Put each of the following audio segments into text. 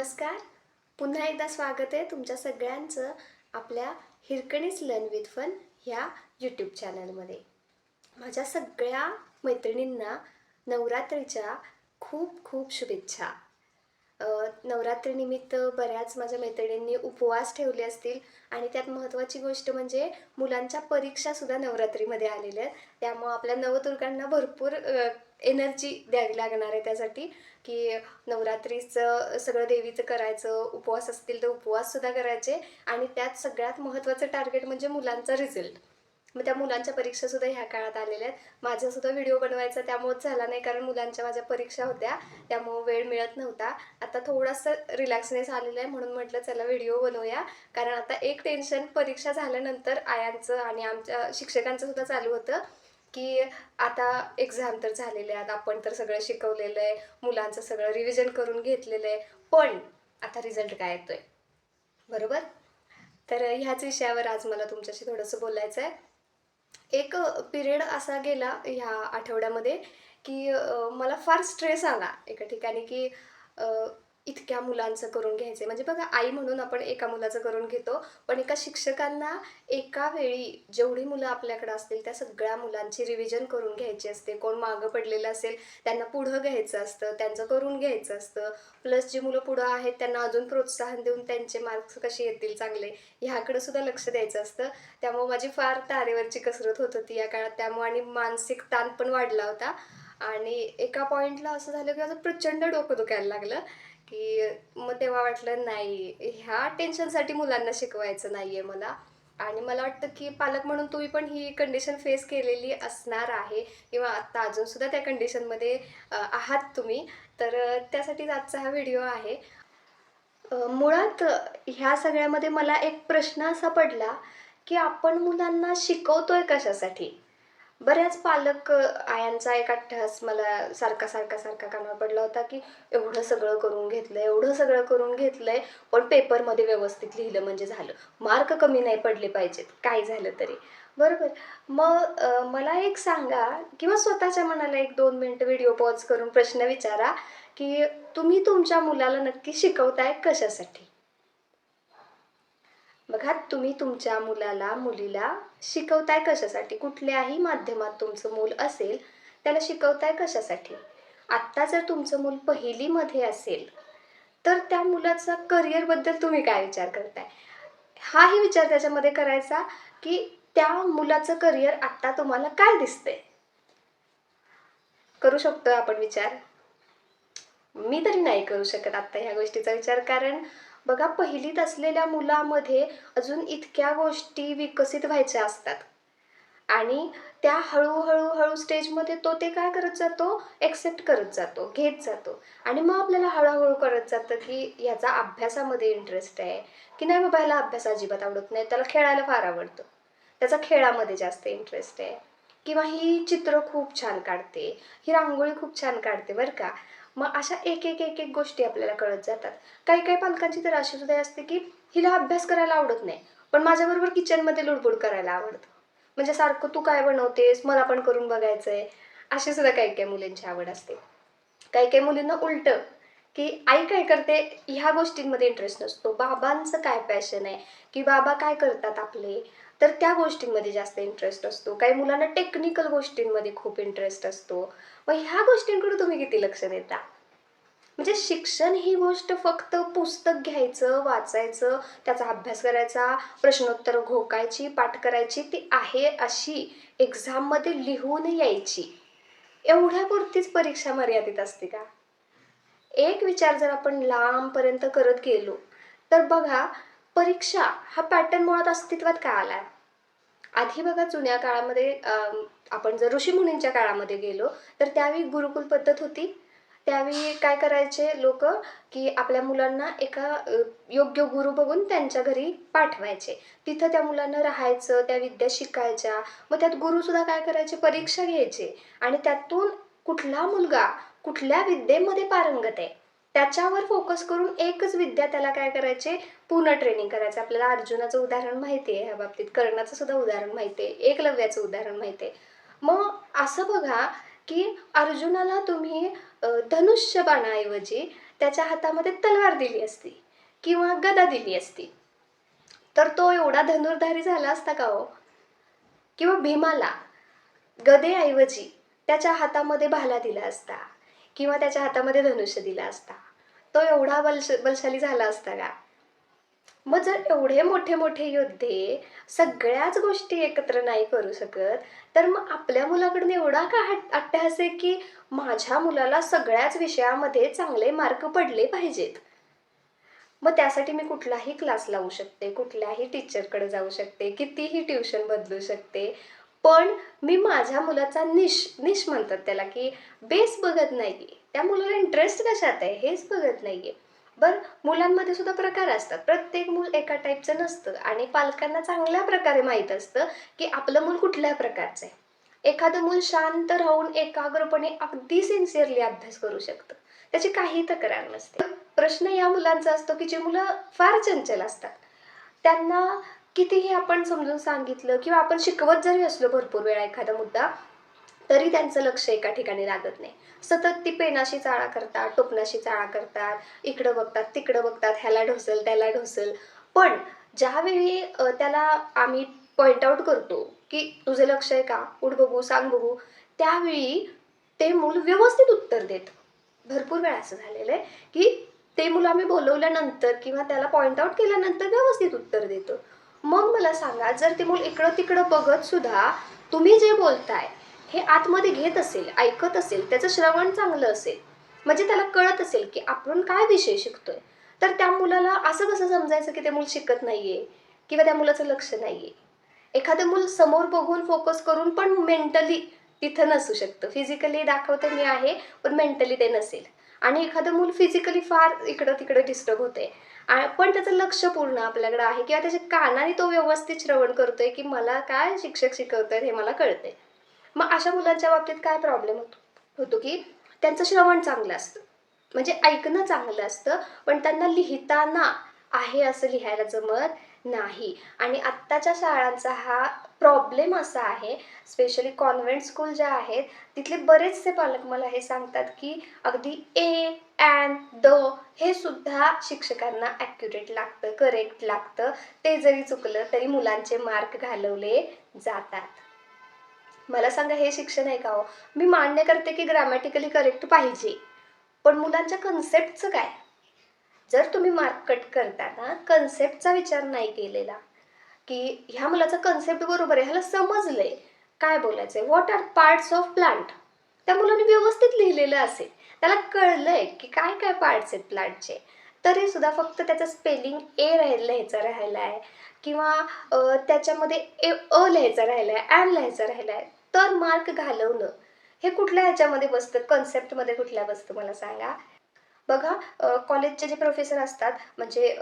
नमस्कार. पुन्हा एकदा स्वागत आहे तुमच्या सगळ्यांचं आपल्या हिरकणीच लर्न विथ फन ह्या यूट्यूब चॅनलमध्ये माझ्या सगळ्या मैत्रिणींना नवरात्रीच्या खूप खूप शुभेच्छा. नवरात्रीनिमित्त बऱ्याच माझ्या मैत्रिणींनी उपवास ठेवले असतील आणि त्यात महत्त्वाची गोष्ट म्हणजे मुलांच्या परीक्षासुद्धा नवरात्रीमध्ये आलेल्या आहेत. त्यामुळं आपल्या नवदुर्गांना भरपूर एनर्जी द्यावी लागणार आहे त्यासाठी की नवरात्रीचं सगळं देवीचं करायचं उपवास असतील तर उपवाससुद्धा करायचे आणि त्यात सगळ्यात महत्त्वाचं टार्गेट म्हणजे मुलांचा रिझल्ट मग त्या मुलांच्या परीक्षासुद्धा ह्या काळात आलेल्या आहेत. माझासुद्धा व्हिडिओ बनवायचा त्यामुळेच झाला नाही कारण मुलांच्या माझ्या परीक्षा होत्या. त्यामुळं वेळ मिळत नव्हता. आता थोडंसं रिलॅक्सनेस आलेलं आहे म्हणून म्हटलं चला व्हिडिओ बनवूया. कारण आता एक टेन्शन परीक्षा झाल्यानंतर आयांचं आणि आमच्या शिक्षकांचं सुद्धा चालू होतं की आता एक्झाम तर झालेले आहेत. आपण तर सगळं शिकवलेलं आहे. मुलांचं सगळं रिव्हिजन करून घेतलेलं आहे. पण आता रिझल्ट काय येतोय? बरोबर? तर ह्याच विषयावर आज मला तुमच्याशी थोडंसं बोलायचं आहे एक पिरियड असा गेला ह्या आठवड्यामध्ये की मला फार स्ट्रेस आला एका ठिकाणी की इतक्या मुलांचं करून घ्यायचं म्हणजे बघा आई म्हणून आपण एका मुलाचं करून घेतो पण एका शिक्षकांना एका वेळी जेवढी मुलं आपल्याकडे असतील त्या सगळ्या मुलांची रिव्हिजन करून घ्यायची असते. कोण मागं पडलेलं असेल त्यांना पुढं घ्यायचं असतं त्यांचं करून घ्यायचं असतं. प्लस जी मुलं पुढं आहेत त्यांना अजून प्रोत्साहन देऊन त्यांचे मार्क्स कसे येतील चांगले ह्याकडे सुद्धा लक्ष द्यायचं असतं. त्यामुळे माझी फार तारेवरची कसरत होत होती या काळात. त्यामुळे आणि मानसिक ताण पण वाढला होता. आणि एका पॉईंटला असं झालं की माझं प्रचंड डोकं दुखायला लागलं. की मग तेव्हा वाटलं नाही ह्या टेन्शनसाठी मुलांना शिकवायचं नाही आहे मला. आणि मला वाटतं की पालक म्हणून तुम्ही पण ही कंडिशन फेस केलेली असणार आहे. किंवा आत्ता अजूनसुद्धा त्या कंडिशनमध्ये आहात तुम्ही. तर त्यासाठीच आजचा हा व्हिडिओ आहे. मुळात ह्या सगळ्यामध्ये मला एक प्रश्न असा पडला की आपण मुलांना शिकवतोय कशासाठी? बऱ्याच पालक आयांचा एक अट्टहास मला सारखा सारखा सारखा कानावर पडला होता की एवढं सगळं करून घेतलंय एवढं सगळं करून घेतलंय पण पेपरमध्ये व्यवस्थित लिहिलं म्हणजे झालं. मार्क कमी नाही पडले पाहिजेत काय झालं तरी. बरोबर. मग मला एक सांगा किंवा स्वतःच्या मनाला एक दोन मिनटं व्हिडिओ पॉज करून प्रश्न विचारा की तुम्ही तुमच्या मुलाला नक्की शिकवताय कशासाठी? बघा तुम्ही तुमच्या मुलाला मुलीला शिकवताय कशासाठी? कुठल्याही माध्यमात तुमचं मूल असेल त्याला शिकवताय कशासाठी? आत्ता जर तुमचं मूल पहिलीमध्ये असेल तर त्या मुलाचा करिअरबद्दल तुम्ही काय विचार करताय? हाही विचार त्याच्यामध्ये करायचा की त्या मुलाचं करिअर आत्ता तुम्हाला काय दिसतंय? करू शकतो आपण विचार? मी तरी नाही करू शकत आत्ता ह्या गोष्टीचा विचार कारण बघा पहिलीत असलेल्या मुलामध्ये अजून इतक्या गोष्टी विकसित व्हायच्या असतात. आणि त्या हळूहळू हळू स्टेजमध्ये तो ते काय करत जातो? एक्सेप्ट करत जातो घेत जातो. आणि मग आपल्याला हळूहळू करत जातं की याचा अभ्यासामध्ये इंटरेस्ट आहे. की नाही बाबा ह्याला अभ्यास अजिबात आवडत नाही त्याला खेळायला फार आवडतं. त्याचा खेळामध्ये जास्त इंटरेस्ट आहे. किंवा ही चित्र खूप छान काढते ही रांगोळी खूप छान काढते बरं का? मग अशा एक एक एक एक गोष्टी आपल्याला कळत जातात. काही काही पालकांची तर अशी सुद्धा असते की हिला अभ्यास करायला आवडत नाही पण माझ्याबरोबर किचनमध्ये लुडबुड करायला आवडतं. म्हणजे सारखं तू काय बनवतेस मला पण करून बघायचं आहे अशी सुद्धा काही काही मुलींची आवड असते. काही काही मुलींना उलटं की आई काय करते ह्या गोष्टींमध्ये इंटरेस्ट नसतो. बाबांचं काय पॅशन आहे? की बाबा काय करतात आपले? तर त्या गोष्टींमध्ये जास्त इंटरेस्ट असतो. काही मुलांना टेक्निकल गोष्टींमध्ये खूप इंटरेस्ट असतो. मग ह्या गोष्टींकडे तुम्ही किती लक्ष देता? म्हणजे शिक्षण ही गोष्ट फक्त पुस्तक घ्यायचं वाचायचं त्याचा अभ्यास करायचा प्रश्नोत्तर घोकायची पाठ करायची ती आहे अशी एक्झाममध्ये लिहून यायची. एवढ्यापुरतीच परीक्षा मर्यादित असते का? एक विचार जर आपण लांबपर्यंत करत गेलो तर बघा परीक्षा हा पॅटर्न मुळात अस्तित्वात का आलाय? आधी बघा जुन्या काळामध्ये आपण जर ऋषीमुनींच्या काळामध्ये गेलो तर त्यावेळी गुरुकुल पद्धत होती. त्यावेळी काय करायचे लोक? की आपल्या मुलांना एका योग्य गुरु बघून त्यांच्या घरी पाठवायचे. तिथं त्या मुलांना राहायचं त्या विद्या शिकायच्या. मग त्यात गुरुसुद्धा काय करायचे? परीक्षा घ्यायचे. आणि त्यातून कुठला मुलगा कुठल्या विद्येमध्ये पारंगत आहे? त्याच्यावर फोकस करून एकच विद्या त्याला काय करायचे? पूर्ण ट्रेनिंग करायचं. आपल्याला अर्जुनाचं उदाहरण माहिती आहे. ह्या बाबतीत कर्णाचं सुद्धा उदाहरण माहिती आहे. एकलव्याचं उदाहरण माहिती आहे. मग असं बघा की अर्जुनाला तुम्ही धनुष्यबाणाऐवजी धनुष्य बाणाऐवजी त्याच्या हातामध्ये तलवार दिली असती किंवा गदा दिली असती. तर तो एवढा धनुर्धारी झाला असता का हो? किंवा भीमाला गदेऐवजी त्याच्या हातामध्ये भाला दिला असता किंवा त्याच्या हातामध्ये धनुष्य दिला असता. तो एवढा बलश बलशाली झाला असता का? मग जर एवढे मोठे मोठे योद्धे सगळ्याच गोष्टी एकत्र नाही करू शकत तर मग आपल्या मुलाकडून एवढा का हट- अट्टहास आहे की माझ्या मुलाला सगळ्याच विषयामध्ये चांगले मार्क पडले पाहिजेत? मग त्यासाठी मी कुठलाही क्लास लावू शकते कुठल्याही टीचरकडे जाऊ शकते कितीही ट्युशन बदलू शकते पण मी माझ्या मुलाचा निश निश म्हणतात त्याला की बेस बघत नाही त्या मुलाला इंटरेस्ट कशात आहे? हेच बघत नाही आहे बरं मुलांमध्ये सुद्धा प्रकार असतात. प्रत्येक मूल एका टाईपचं नसतं. आणि पालकांना चांगल्या प्रकारे माहीत असतं की आपलं मूल कुठल्या प्रकारचं आहे. एखादं मूल शांत राहून एकाग्रपणे अगदी सिन्सिअरली अभ्यास करू शकतं. त्याची काही तक्रार नसते. प्रश्न या मुलांचा असतो की जी मुलं फार चंचल असतात. त्यांना कितीही आपण समजून सांगितलं किंवा आपण शिकवत जरी असलो भरपूर वेळा एखादा मुद्दा तरी त्यांचं लक्ष एका ठिकाणी लागत नाही. सतत ती पेनाशी चाळा करतात टोपणाशी चाळा करतात इकडं बघतात तिकडं बघतात ह्याला ढोसल त्याला ढोसल. पण ज्यावेळी त्याला आम्ही पॉइंट आऊट करतो की तुझं लक्ष आहे का उठ बघू सांग बघू त्यावेळी ते मूल व्यवस्थित उत्तर देत. भरपूर वेळा असं झालेलं आहे की ते मुलं आम्ही बोलवल्यानंतर किंवा त्याला पॉइंट आऊट केल्यानंतर व्यवस्थित उत्तर देतो. मग मला सांगा जर ते मूल इकडं तिकडं बघत सुद्धा तुम्ही जे बोलताय हे आतमध्ये घेत असेल ऐकत असेल त्याचं श्रवण चांगलं असेल म्हणजे त्याला कळत असेल की आपण काय विषय शिकतोय. तर त्या मुलाला असं कसं समजायचं की ते मूल शिकत नाहीये किंवा त्या मुलाचं लक्ष नाहीये? एखादं मूल समोर बघून फोकस करून पण मेंटली तिथं नसू शकतं. फिजिकली दाखवते मी आहे पण मेंटली ते नसेल. आणि एखादं मूल फिजिकली फार इकडं तिकडं डिस्टर्ब होते पण त्याचं लक्ष पूर्ण आपल्याकडे आहे किंवा त्याच्या कानाने तो व्यवस्थित श्रवण करतोय की मला काय शिक्षक शिकवतोय हे मला कळतंय. मग अशा मुलांच्या बाबतीत काय प्रॉब्लेम होतो? होतो की त्यांचं श्रवण चांगलं असतं. म्हणजे ऐकणं चांगलं असतं पण त्यांना लिहिताना आहे असं लिहायला जमत नाही. आणि आत्ताच्या शाळांचा हा प्रॉब्लेम असा आहे स्पेशली कॉन्व्हेंट स्कूल ज्या आहेत तिथले बरेचसे पालक मला हे सांगतात की अगदी ए अँड द हे सुद्धा शिक्षकांना ॲक्युरेट लागतं करेक्ट लागतं. ते जरी चुकलं तरी मुलांचे मार्क घालवले जातात. मला सांगा हे शिक्षण आहे का हो? मी मान्य करते की ग्रॅमॅटिकली करेक्ट पाहिजे. पण मुलांच्या कन्सेप्टचं काय? जर तुम्ही मार्क कट करताना कन्सेप्टचा विचार नाही केलेला की ह्या मुलाचा कन्सेप्ट बरोबर आहे ह्याला समजलंय काय बोलायचंय? What are parts of plant त्या मुलाने व्यवस्थित लिहिलेलं असेल. त्याला कळलंय की काय काय पार्ट्स आहेत प्लांटचे तरी सुद्धा फक्त त्याचं स्पेलिंग ए राहिलं लिहायचं राहिलं आहे किंवा त्याच्यामध्ये ए अ लिहायचं राहिलं आहे ॲन लिहायचं राहिलं आहे तर मार्क घालवणं. हे कुठल्या ह्याच्यामध्ये बसतं? कन्सेप्टमध्ये कुठल्या बसतं मला सांगा? बघा कॉलेजचे जे प्रोफेसर असतात म्हणजे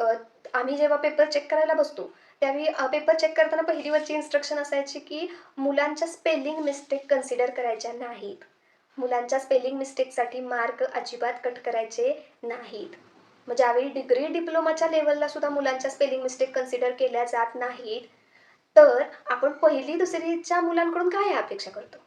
आम्ही जेव्हा पेपर चेक करायला बसतो त्यावेळी पेपर चेक करताना पहिलीवरची इन्स्ट्रक्शन असायची की मुलांच्या स्पेलिंग मिस्टेक कन्सिडर करायच्या नाहीत. मुलांच्या स्पेलिंग मिस्टेकसाठी मार्क अजिबात कट करायचे नाहीत. मग ज्यावेळी डिग्री डिप्लोमाच्या लेवलला सुद्धा मुलांच्या स्पेलिंग मिस्टेक कन्सिडर केल्या जात नाहीत. तर आपण पहिली दुसरीच्या मुलांकडून काय अपेक्षा करतो?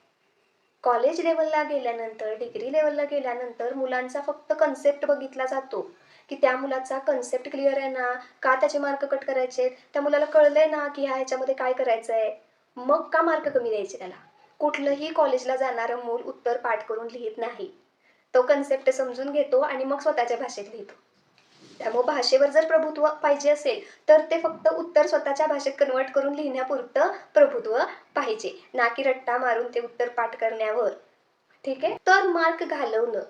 कॉलेज लेवलला गेल्यानंतर डिग्री लेवलला गेल्यानंतर मुलांचा फक्त कन्सेप्ट बघितला जातो. की त्या मुलाचा कन्सेप्ट क्लिअर आहे ना? का त्याचे मार्क कट करायचे? त्या मुलाला कळलंय ना की ह्या ह्याच्यामध्ये काय करायचं आहे मग का मार्क कमी द्यायचे त्याला? कुठलंही कॉलेजला जाणारं मूल उत्तर पाठ करून लिहित नाही. तो कन्सेप्ट समजून घेतो आणि मग स्वतःच्या भाषेत लिहितो. त्यामुळे भाषेवर जर प्रभुत्व पाहिजे असेल तर ते फक्त उत्तर स्वतःच्या भाषेत कन्वर्ट करून लिहिण्यापुरतं प्रभुत्व पाहिजे. ना की रट्टा मारून ते उत्तर पाठ करण्यावर. ठीक आहे? तर मार्क घालवणं.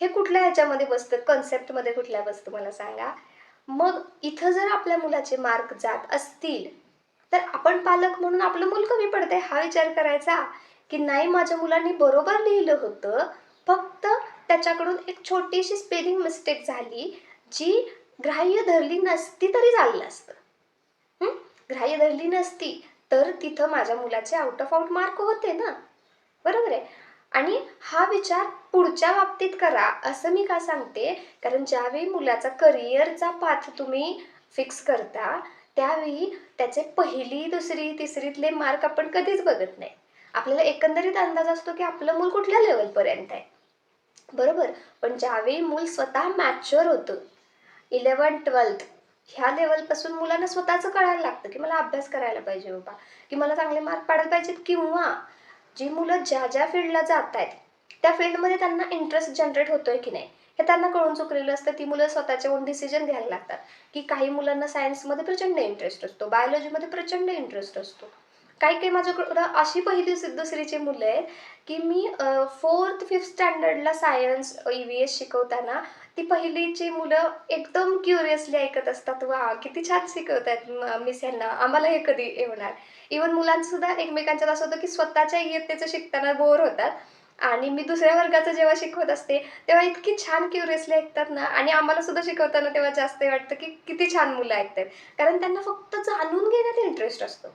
हे कुठल्या ह्याच्यामध्ये बसतं? कन्सेप्टमध्ये कुठल्या बसतं? मला सांगा. मग इथं जर आपल्या मुलाचे मार्क जात असतील तर आपण पालक म्हणून आपलं मूल कमी पडतंय. हा विचार करायचा की नाही माझ्या मुलांनी बरोबर लिहिलं होतं. फक्त त्याच्याकडून एक छोटीशी स्पेलिंग मिस्टेक झाली. जी ग्राह्य धरली नसती तरी चाललं असतं. ग्राह्य धरली नसती तर तिथं माझ्या मुलाचे आउट ऑफ आउट मार्क होते ना. बरोबर आहे? आणि हा विचार पुढच्या बाबतीत करा. असं मी का सांगते? कारण ज्यावेळी मुलाचा करिअरचा पाथ तुम्ही फिक्स करता त्यावेळी त्याचे पहिली दुसरी तिसरीतले मार्क आपण कधीच बघत नाही. आपल्याला एकंदरीत अंदाज असतो की आपलं मूल कुठल्या लेवलपर्यंत आहे. बरोबर? पण ज्यावेळी मूल स्वतः मॅच्युअर होतं इलेवन ट्वेल्थ ह्या लेवलपासून मुलांना स्वतःचं कळायला लागतं की मला अभ्यास करायला पाहिजे बाबा की मला चांगले मार्क पाडायला पाहिजेत किंवा जी मुलं ज्या ज्या फील्डला जात आहेत त्या फील्डमध्ये त्यांना इंटरेस्ट जनरेट होतोय की नाही हे त्यांना कळून चुकलेलं असतं. ती मुलं स्वतःचे ओन डिसिजन घ्यायला लागतात की काही मुलांना सायन्समध्ये प्रचंड इंटरेस्ट असतो बायोलॉजीमध्ये प्रचंड इंटरेस्ट असतो. काही काही माझ्याकडं अशी पहिली दुसरीची मुलं आहेत की मी फोर्थ फिफ्थ स्टँडर्डला सायन्स ई व्ही एस शिकवताना ती पहिलीची मुलं एकदम क्युरियसली ऐकत असतात. वा किती छान शिकवत आहेत मिस यांना. आम्हाला हे कधी येणार? इवन मुलांसुद्धा एकमेकांच्यात असं होतं की स्वतःच्या इयत्तेचं शिकताना बोर होतात. आणि मी दुसऱ्या वर्गाचं जेव्हा शिकवत असते तेव्हा इतकी छान क्युरियसली ऐकतात ना. आणि आम्हाला सुद्धा शिकवताना तेव्हा जास्त वाटतं की किती छान मुलं ऐकतात कारण त्यांना फक्त जाणून घेण्यात इंटरेस्ट असतो.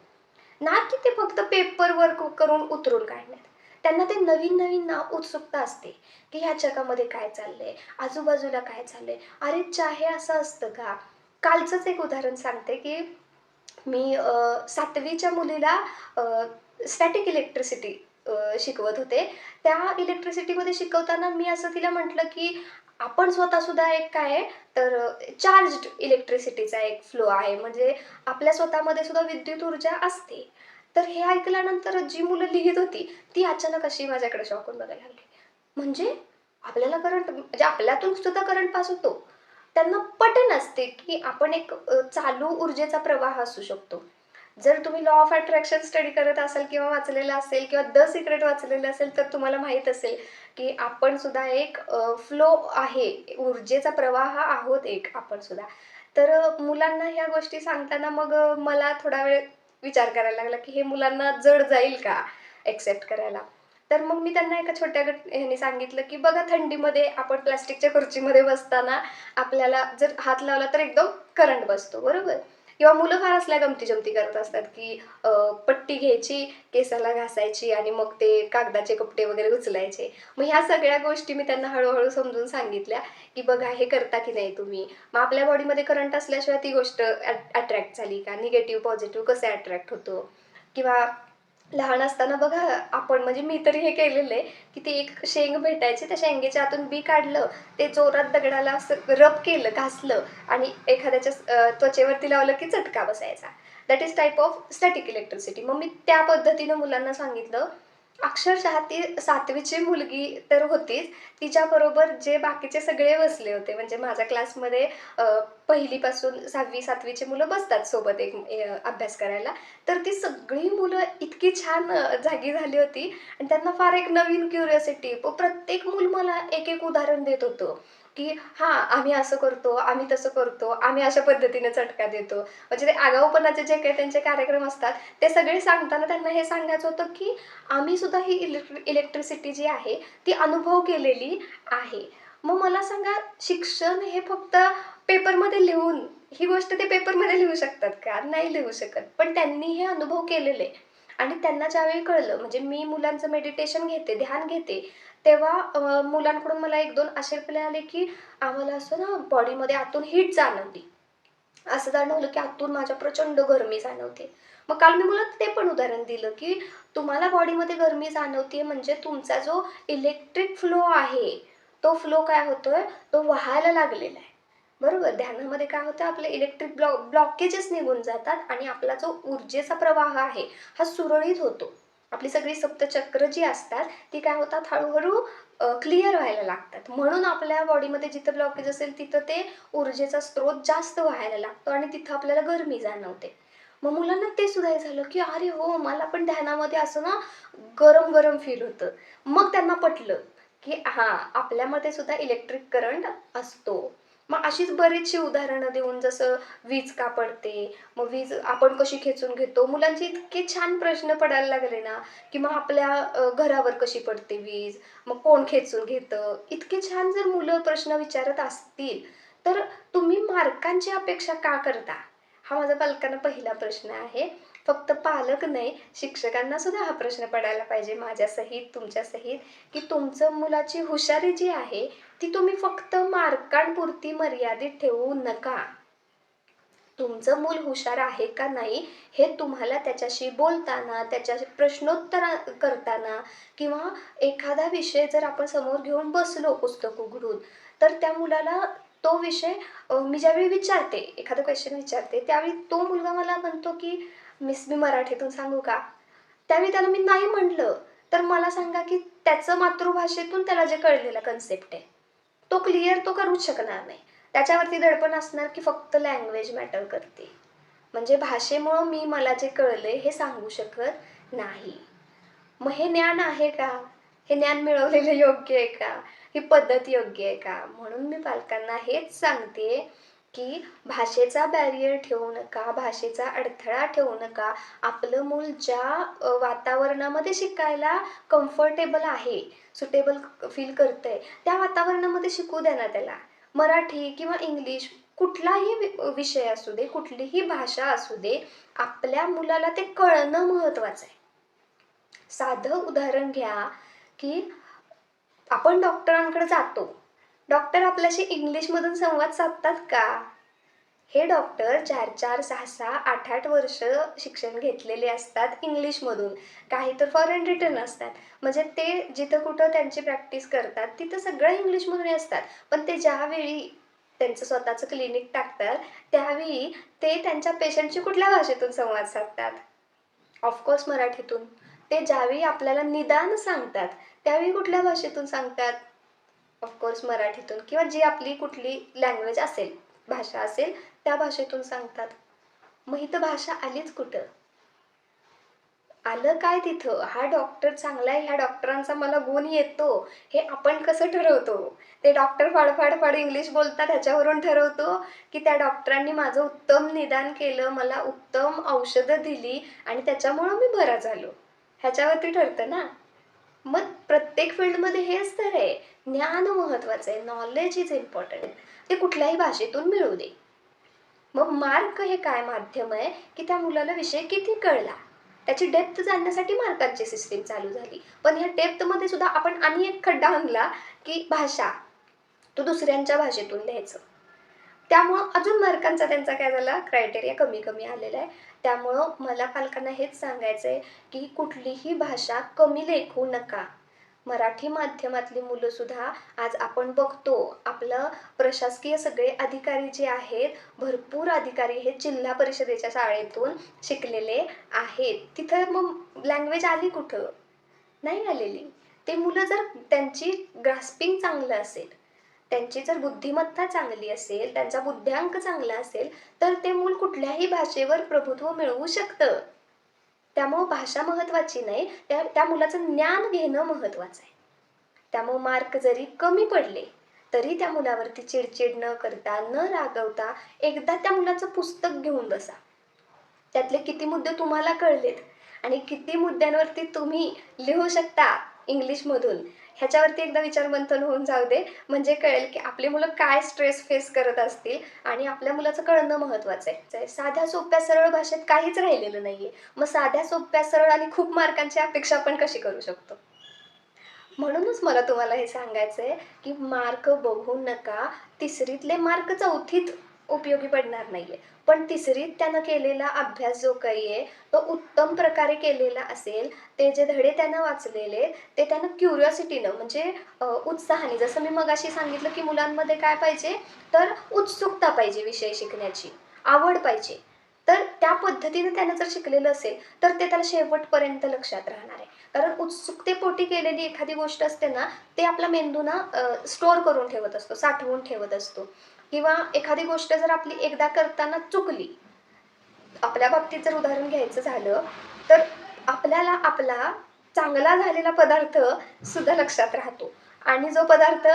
ना की ते फक्त पेपर वर्क करून उतरून काढण्यात. त्यांना ते नवीन नवीन ना उत्सुकता असते की ह्या जगामध्ये काय चाललंय आजूबाजूला काय चाललंय. अरे चाहे असं असतं का? कालचंच एक उदाहरण सांगते की मी सातवीच्या मुलीला स्टॅटिक इलेक्ट्रिसिटी शिकवत होते. त्या इलेक्ट्रिसिटीमध्ये शिकवताना मी असं तिला म्हटलं की आपण स्वतः सुद्धा एक काय आहे तर चार्ज इलेक्ट्रिसिटीचा एक फ्लो आहे. म्हणजे आपल्या स्वतःमध्ये सुद्धा विद्युत ऊर्जा असते. तर हे ऐकल्यानंतर जी मुलं लिहित होती ती अचानक अशी माझ्याकडे शॉकून बघायला लागली. म्हणजे आपल्याला करंट म्हणजे आपल्यातून सुद्धा करंट पास होतो. त्यांना पटन असते की आपण एक चालू ऊर्जेचा प्रवाह असू शकतो. जर तुम्ही लॉ ऑफ अट्रॅक्शन स्टडी करत असाल किंवा वाचलेलं असेल किंवा द सिक्रेट वाचलेलं असेल तर तुम्हाला माहीत असेल की आपण सुद्धा एक फ्लो आहे. ऊर्जेचा प्रवाह आहोत एक आपण सुद्धा. तर मुलांना ह्या गोष्टी सांगताना मग मला थोडा वेळ विचार करायला लागला की हे मुलांना जड जाईल का एक्सेप्ट करायला? तर मग मी त्यांना एका छोट्या गट ह्याने सांगितलं की बघा थंडीमध्ये आपण प्लास्टिकच्या खुर्चीमध्ये बसताना आपल्याला जर हात लावला तर एकदम करंट बसतो बरोबर? किंवा मुलं फार असल्या गमती जमती करत असतात की पट्टी घ्यायची केसाला घासायची आणि मग ते कागदाचे कपडे वगैरे उचलायचे. मग ह्या सगळ्या गोष्टी मी त्यांना हळूहळू समजून सांगितल्या की बघा हे करता की नाही तुम्ही? मग आपल्या बॉडीमध्ये करंट असल्याशिवाय ती गोष्ट अट्रॅक्ट झाली का? निगेटिव्ह पॉझिटिव्ह कसे अट्रॅक्ट होतो? किंवा लहान असताना बघा आपण म्हणजे मी तरी हे केलेलं आहे की ती एक शेंग भेटायची त्या शेंगेच्या आतून बी काढलं ते जोरात दगडाला असं रब केलं घासलं आणि एखाद्याच्या त्वचेवरती लावलं की चटका बसायचा. That is type of static electricity मग मी त्या पद्धतीनं मुलांना सांगितलं अक्षरशः ती सातवीची मुलगी तर होतीच. तिच्याबरोबर जे बाकीचे सगळे बसले होते म्हणजे माझ्या क्लासमध्ये पहिलीपासून सहावी सातवीची मुलं बसतात सोबत एक अभ्यास करायला. तर ती सगळी मुलं इतकी छान जागी झाली होती. आणि त्यांना फार एक नवीन क्युरियोसिटी प्रत्येक मूल मला एक एक उदाहरण देत होतं. की हां आम्ही असं करतो आम्ही तसं करतो आम्ही अशा पद्धतीने चटका देतो. म्हणजे ते आगाऊपणाचे जे काही त्यांचे कार्यक्रम असतात ते सगळे सांगताना त्यांना हे सांगायचं होतं की आम्ही सुद्धा ही इलेक्ट्रि इलेक्ट्रिसिटी जी आहे ती अनुभव केलेली आहे. मग मला सांगा शिक्षण हे फक्त पेपरमध्ये लिहून ही गोष्ट ते पेपरमध्ये लिहू शकतात का? नाही लिहू शकत. पण त्यांनी हे अनुभव केलेले. आणि त्यांना ज्यावेळी कळलं म्हणजे मी मुलांचं मेडिटेशन घेते ध्यान घेते तेव्हा मुलांकडून मला एक दोन असे आले की आम्हाला असं ना बॉडीमध्ये आतून हीट जाणवली. असं जाणवलं की आतून माझ्या प्रचंड गरमी जाणवते. मग काल मी मुलात ते पण उदाहरण दिलं की तुम्हाला बॉडीमध्ये गरमी जाणवते म्हणजे तुमचा जो इलेक्ट्रिक फ्लो आहे तो फ्लो काय होतोय? तो व्हायला लागलेला आहे. बरोबर? ध्यानामध्ये काय होतं? आपले इलेक्ट्रिक ब्लॉ ब्लॉकेजेस निघून जातात आणि आपला जो ऊर्जेचा प्रवाह आहे हा सुरळीत होतो. आपली सगळी सप्तचक्र जी असतात ती काय होतात? हळूहळू क्लिअर व्हायला लागतात. म्हणून आपल्या बॉडीमध्ये जिथं ब्लॉकेज असेल तिथं ते ऊर्जेचा स्रोत जास्त व्हायला लागतो आणि तिथं आपल्याला गरमी जाणवते. मग मुलांना ते सुद्धा झालं की अरे हो मला पण ध्यानामध्ये असं ना गरम गरम फील होतं. मग त्यांना पटलं की हां आपल्यामध्ये सुद्धा इलेक्ट्रिक करंट असतो. मग अशीच बरीचशी उदाहरणं देऊन जसं वीज का पडते मग वीज आपण कशी खेचून घेतो मुलांचे इतके छान प्रश्न पडायला लागले ना की मग आपल्या घरावर कशी पडते वीज मग कोण खेचून घेतं? इतके छान जर मुलं प्रश्न विचारत असतील तर तुम्ही मार्कांची अपेक्षा का करता? हा माझा पालकांना पहिला प्रश्न आहे. फक्त पालक नाही शिक्षकांना सुद्धा हा प्रश्न पडायला पाहिजे माझ्यासहित तुमच्यासहित की तुमचं मुलाची हुशारी जी आहे ती तुम्ही फक्त मार्कांपुरती मर्यादित ठेवू नका. तुमचं मूल हुशार आहे का नाही हे तुम्हाला त्याच्याशी बोलताना त्याच्याशी प्रश्नोत्तर करताना किंवा एखादा विषय जर आपण समोर घेऊन बसलो पुस्तक उघडून तर त्या मुलाला तो विषय मी ज्यावेळी विचारते एखादं क्वेश्चन विचारते त्यावेळी तो मुलगा मला म्हणतो की मिस मी मराठीतून सांगू का? त्यावेळी त्याला मी नाही म्हटलं तर मला सांगा की त्याचं मातृभाषेतून त्याला जे कळलेलं कन्सेप्ट आहे. तो क्लिअर तो करूच शकणार नाही. त्याच्यावरती दडपण असणार की फक्त लँग्वेज मॅटर करते. म्हणजे भाषेमुळं मी मला जे कळले हे सांगू शकत नाही. मग हे ज्ञान आहे का? हे ज्ञान मिळवलेलं योग्य आहे का? ही पद्धत योग्य आहे का? म्हणून मी पालकांना हेच सांगते की भाषेचा बॅरियर ठेवू नका भाषेचा अडथळा ठेवू नका. आपलं मूल ज्या वातावरणामध्ये शिकायला कम्फर्टेबल आहे सुटेबल फील करतंय त्या वातावरणामध्ये शिकू द्या ना त्याला. मराठी किंवा इंग्लिश कुठलाही वि- विषय असू दे कुठलीही भाषा असू दे आपल्या मुलाला ते कळणं महत्त्वाचं आहे. साधं उदाहरण घ्या की आपण डॉक्टरांकडे जातो. डॉक्टर आपल्याशी इंग्लिशमधून संवाद साधतात का? हे डॉक्टर चार चार सहा सहा आठ आठ वर्ष शिक्षण घेतलेले असतात इंग्लिशमधून. काही तर फॉरेन रिटर्न असतात. म्हणजे ते जिथं कुठं त्यांची प्रॅक्टिस करतात तिथं सगळं इंग्लिशमधून असतात. पण ते ज्यावेळी त्यांचं स्वतःचं क्लिनिक टाकतात त्यावेळी ते त्यांच्या पेशंटशी कुठल्या भाषेतून संवाद साधतात? ऑफकोर्स मराठीतून. ते ज्यावेळी आपल्याला निदान सांगतात त्यावेळी कुठल्या भाषेतून सांगतात? ऑफकोर्स मराठीतून किंवा जी आपली कुठली लँग्वेज असेल भाषा असेल त्या भाषेतून सांगतात. मग इथं भाषा आलीच कुठं? आलं काय तिथं? हा डॉक्टर चांगला आहे ह्या डॉक्टरांचा मला गुण येतो. हे आपण कसं ठरवतो? ते डॉक्टर फाडफाड फाड इंग्लिश बोलतात ह्याच्यावरून ठरवतो की त्या डॉक्टरांनी माझं उत्तम निदान केलं मला उत्तम औषधं दिली आणि त्याच्यामुळं मी बरा झालो. ह्याच्यावरती ठरतं ना? मग प्रत्येक फील्डमध्ये हेच तर आहे ज्ञान महत्वाचं आहे नॉलेज इज इम्पॉर्टंट ते कुठल्याही भाषेतून मिळू दे. मग मार्क हे काय माध्यम आहे की त्या मुलाला विषय किती कळला? त्याची डेप्थ जाणण्यासाठी मार्कांची सिस्टीम चालू झाली. पण ह्या डेप्थमध्ये सुद्धा आपण आणि एक खड्डा आणला की भाषा. तो दुसऱ्यांच्या भाषेतून लिहायचं त्यामुळं अजून मार्कांचा त्यांचा काय झाला क्रायटेरिया कमी कमी आलेला आहे त्यामुळं मला पालकांना हेच सांगायचं आहे की कुठलीही भाषा कमी लेखू नका. मराठी माध्यमातली मुलंसुद्धा आज आपण बघतो आपलं प्रशासकीय सगळे अधिकारी जे आहेत भरपूर अधिकारी हे जिल्हा परिषदेच्या शाळेतून शिकलेले आहेत. तिथं मग लँग्वेज आली कुठं? नाही आलेली. ते मुलं जर त्यांची ग्रास्पिंग चांगलं असेल त्यांची जर बुद्धिमत्ता चांगली असेल त्यांचा बुद्ध्यांक चांगला असेल तर ते मूल कुठल्याही भाषेवर प्रभुत्व मिळवू शकतं. त्यामुळं भाषा महत्त्वाची नाही त्या त्या मुलाचं ज्ञान घेणं महत्त्वाचं आहे. त्यामुळं मार्क जरी कमी पडले तरी त्या मुलावरती चिडचिड न करता न रागवता एकदा त्या मुलाचं पुस्तक घेऊन बसा. त्यातले किती मुद्दे तुम्हाला कळलेत आणि किती मुद्द्यांवरती तुम्ही लिहू शकता. इंग्लिशमधून. ह्याच्यावरती एकदा विचारमंथन होऊन जाऊ दे. म्हणजे कळेल की आपली मुलं काय स्ट्रेस फेस करत असतील आणि आपल्या मुलाचं कळणं महत्त्वाचं आहे. साध्या सोप्या सरळ भाषेत काहीच राहिलेलं नाहीये. मग साध्या सोप्या सरळ आणि खूप मार्कांची अपेक्षा आपण कशी करू शकतो? म्हणूनच मला तुम्हाला हे सांगायचं आहे की मार्क बघू नका. तिसरीतले मार्क चौथीत उपयोगी पडणार नाहीये. पण तिसरीत त्यानं केलेला अभ्यास जो काही आहे तो उत्तम प्रकारे केलेला असेल ते जे धडे त्यानं वाचलेले ते त्यानं क्युरिओसिटीनं म्हणजे उत्साहाने जसं मी मगाशी सांगितलं की मुलांमध्ये काय पाहिजे तर उत्सुकता पाहिजे विषय शिकण्याची आवड पाहिजे. तर त्या पद्धतीने त्यानं जर शिकलेलं असेल तर ते त्याला शेवटपर्यंत लक्षात राहणार आहे. कारण उत्सुकतेपोटी केलेली एखादी गोष्ट असते ना ते आपला मेंदू ना स्टोअर करून ठेवत असतो साठवून ठेवत असतो. किंवा एखादी गोष्ट जर आपली एकदा करताना चुकली आपल्या बाबतीत जर उदाहरण घ्यायचं झालं तर आपल्याला आपला चांगला झालेला पदार्थ सुद्धा लक्षात राहतो. आणि जो पदार्थ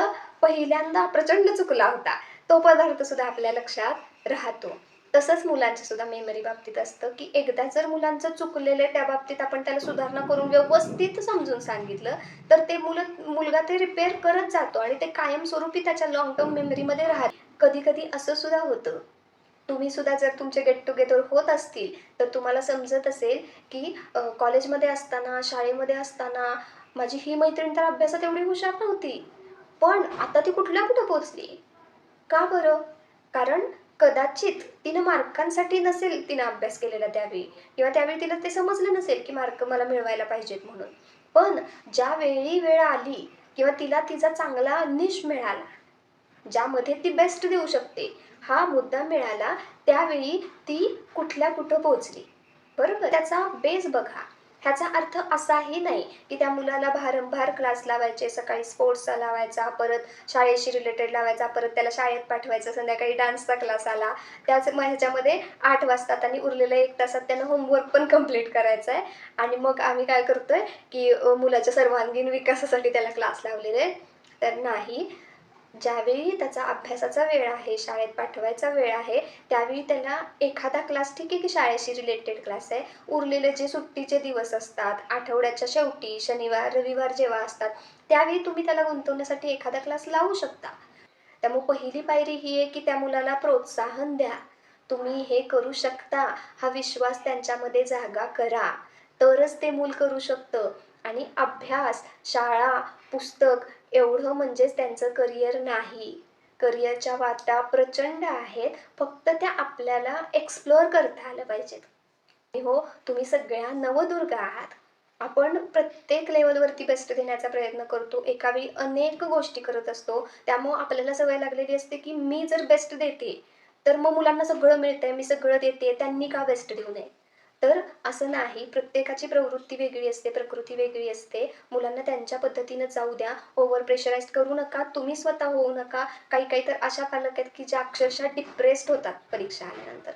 पहिल्यांदा प्रचंड चुकला होता तो पदार्थ सुद्धा आपल्या लक्षात राहतो. तसंच मुलांच्या सुद्धा मेमरी बाबतीत असतं की एकदा जर मुलांचं चुकलेलं आहे त्या बाबतीत आपण त्याला सुधारणा करून व्यवस्थित समजून सांगितलं तर ते मुलं मुलगा ते रिपेअर करत जातो आणि ते कायमस्वरूपी त्याच्या लॉंग टर्म मेमरीमध्ये राहत. कधी कधी असं सुद्धा होतं. तुम्ही सुद्धा जर तुमचे गेट टुगेदर होत असतील तर तुम्हाला समजत असेल की कॉलेजमध्ये असताना शाळेमध्ये असताना माझी ही मैत्रीण तर अभ्यासात एवढी हुशार नव्हती. पण आता ती कुठल्या कुठं पोचली का बरं? कारण कदाचित तिनं मार्कांसाठी नसेल तिनं अभ्यास केलेला त्यावेळी. किंवा त्यावेळी तिला ते समजलं नसेल की मार्क मला मिळवायला पाहिजेत म्हणून. पण ज्या वेळी वेळ आली किंवा तिला तिचा चांगला निश मिळाला ज्यामध्ये ती बेस्ट देऊ शकते हा मुद्दा मिळाला त्यावेळी ती कुठल्या कुठं पोहोचली. बरोबर? त्याचा बेस बघा. ह्याचा अर्थ असाही नाही की त्या मुलाला भारंभार क्लास लावायचे सकाळी स्पोर्ट्सचा लावायचा परत शाळेशी रिलेटेड लावायचा परत त्याला शाळेत पाठवायचा संध्याकाळी डान्सचा क्लास आला. त्याच मग ह्याच्यामध्ये आठ वाजतात आणि उरलेल्या एक तासात त्यानं होमवर्क पण कंप्लीट करायचा आहे आणि मग आम्ही काय करतोय की मुलाच्या सर्वांगीण विकासासाठी त्याला क्लास लावलेले आहेत. तर नाही. ज्यावेळी त्याचा अभ्यासाचा वेळ आहे शाळेत पाठवायचा वेळ आहे त्यावेळी त्याला एखादा क्लास ठीक आहे की शाळेशी रिलेटेड क्लास आहे. उरलेले जे सुट्टीचे दिवस असतात आठवड्याच्या शेवटी शनिवार रविवार जेव्हा असतात त्यावेळी तुम्ही त्याला गुंतवण्यासाठी एखादा क्लास लावू शकता. त्यामुळे पहिली पायरी ही आहे की त्या मुलाला प्रोत्साहन द्या. तुम्ही हे करू शकता. हा विश्वास त्यांच्यामध्ये जागा करा. तरच ते मूल करू शकतं. आणि अभ्यास शाळा पुस्तक एवढं म्हणजेच त्यांचं करिअर नाही. करिअरच्या वाटा प्रचंड आहेत. फक्त त्या आपल्याला एक्सप्लोअर करता आलं पाहिजेत. हो तुम्ही सगळ्या नवदुर्गा आहात. आपण प्रत्येक लेवलवरती बेस्ट देण्याचा प्रयत्न करतो. एकावेळी अनेक गोष्टी करत असतो. त्यामुळं आपल्याला सवय लागलेली असते की मी जर बेस्ट देते तर मग मुलांना सगळं मिळतंय मी सगळं देते त्यांनी का बेस्ट देऊ नये? तर असं नाही. प्रत्येकाची प्रवृत्ती वेगळी असते प्रकृती वेगळी असते. मुलांना त्यांच्या पद्धतीनं जाऊ द्या. ओव्हर प्रेशराईज करू नका. तुम्ही स्वतः होऊ नका. काही काही तर अशा पालक आहेत की ज्या अक्षरशः डिप्रेस्ड होतात परीक्षा आल्यानंतर.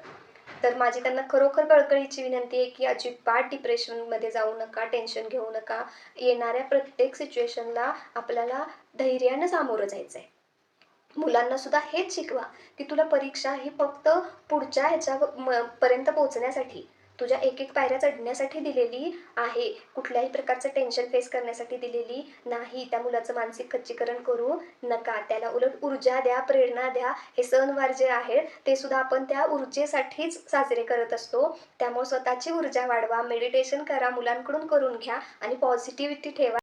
तर माझी त्यांना खरोखर कळकळीची विनंती आहे की अजिबात डिप्रेशनमध्ये जाऊ नका टेन्शन घेऊ नका. येणाऱ्या प्रत्येक सिच्युएशनला आपल्याला धैर्यानं सामोरं जायचं आहे मुलांना सुद्धा हेच शिकवा की तुला परीक्षा ही फक्त पुढच्या ह्याच्या पर्यंत पोहोचण्यासाठी तुझ्या एक एक पायऱ्या चढण्यासाठी दिलेली आहे. कुठल्याही प्रकारचं टेन्शन फेस करण्यासाठी दिलेली नाही. त्या मुलाचं मानसिक खच्चीकरण करू नका. त्याला उलट ऊर्जा द्या प्रेरणा द्या. हे सणवार जे आहेत ते सुद्धा आपण त्या ऊर्जेसाठीच साजरे करत असतो. त्यामुळे स्वतःची ऊर्जा वाढवा. मेडिटेशन करा. मुलांकडून करून घ्या. आणि पॉझिटिव्हिटी ठेवा.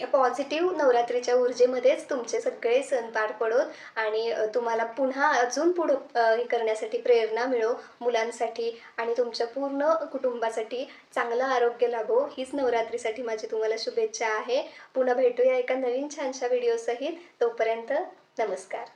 या पॉझिटिव्ह नवरात्रीच्या ऊर्जेमध्येच तुमचे सगळे सण पार पडोत आणि तुम्हाला पुन्हा अजून पुढं हे करण्यासाठी प्रेरणा मिळो मुलांसाठी आणि तुमच्या पूर्ण कुटुंबासाठी चांगलं आरोग्य लाभो. हीच नवरात्रीसाठी माझी तुम्हाला शुभेच्छा आहे. पुन्हा भेटूया एका नवीन छानशा व्हिडिओसहित तोपर्यंत नमस्कार.